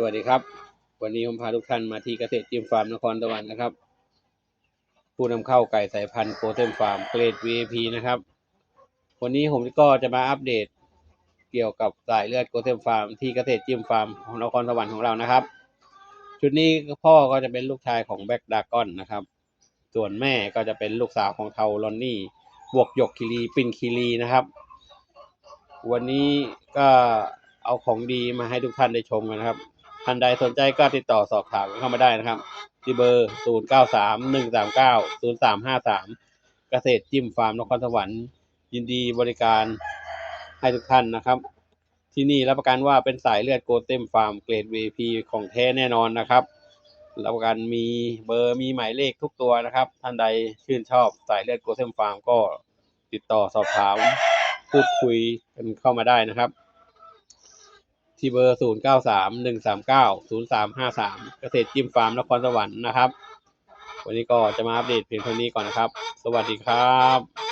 สวัสดีครับ วันนี้ผมพาทุกท่านมาที่เกษตรจิมฟาร์มนครสวรรค์นะครับ ผู้นำเข้าไก่สายพันธุ์โกเทมฟาร์มเกรด VIP นะครับ วันนี้ผมก็จะมาอัปเดตเกี่ยวกับสายเลือดโกเทมฟาร์มที่เกษตรจิมฟาร์มของนครสวรรค์ของเรานะครับ ชุดนี้พ่อก็จะเป็นลูกชายของแบ็กดากอนนะครับ ส่วนแม่ก็จะเป็นลูกสาวของเทาลอนนี่บวกหยกคิรีปินคิรีนะครับ วันนี้ก็เอาของดีมาให้ทุกท่านได้ชมกันครับ ท่านใดสนใจก็ติดต่อสอบถามกันเข้ามาได้นะครับ ที่เบอร์ 0 9 3 1 3 9 0 3 5 3 เกษตรจิ้มฟาร์มนครสวรรค์ยินดีบริการให้ทุกท่านนะครับ ที่นี่รับประกันว่าเป็นสายเลือดโกเต็มฟาร์มเกรด VP ของแท้แน่นอนนะครับรับประกันมีเบอร์มีหมายเลขทุกตัวนะครับ ท่านใดชื่นชอบสายเลือดโกเต็มฟาร์มก็ติดต่อสอบถามพูดคุยกันเข้ามาได้นะครับ ที่เบอร์ 0 9 3 1 3 9 0 3 5 3 เกษตรจิ้มฟาร์มนครสวรรค์นะครับ วันนี้ก็จะมาอัปเดตเพียงเท่านี้ก่อนนะครับ สวัสดีครับ